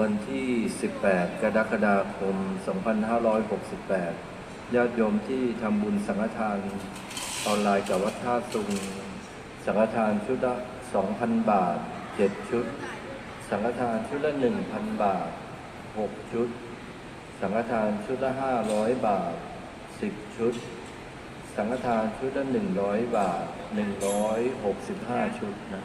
วันที่ 18 กรกฎาคม 2568 ญาติโยมที่ทำบุญสังฆทานออนไลน์กับวัดท่าตุง สังฆทานชุดละ 2,000 บาท 7 ชุด สังฆทานชุดละ 1,000 บาท 6 ชุด สังฆทานชุดละ 500 บาท 10 ชุด สังฆทานชุดละ 100 บาท 165 ชุดนะ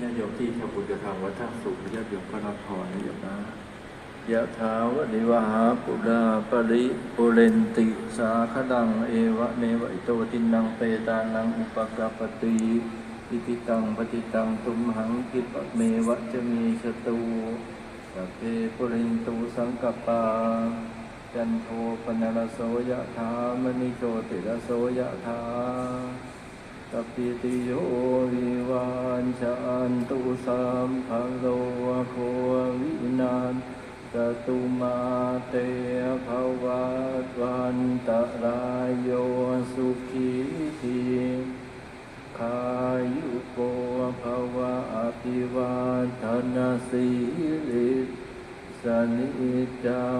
ญาติโยมที่ทำบุญกระทำวัดท่าสุขญาติโยมก็รับพรนะโยมนะยะถาวะนิวหาปุราปริปุเรนติ สาคดัง เอวะเมวะอิโตตินังเปตานังอุปกาปติอิติตังปฏิตังตุมหังกิปะเมวะจะมีชตูสัพเพปุเรนตุสังกปปา จันโทปนรโสยะถามณิโชติรโสยะถา ตปิติโยวิวานชันตุสัมภะโลโควินันตตุมาเตภวัตวันตรายโยสุขีทีขายุโกภวะอภิวาทนาสีริสนิจัง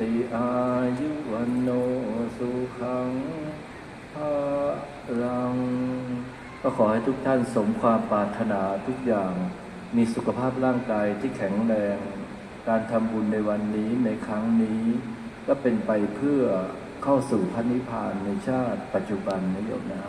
ติอายุวันโนสุขังภาลัง ก็ขอให้ทุกท่านสมความปรารถนาทุกอย่าง มีสุขภาพร่างกายที่แข็งแรง การทำบุญในวันนี้ในครั้งนี้ ก็เป็นไปเพื่อเข้าสู่พระนิพพานในชาติปัจจุบันนะโยมนะ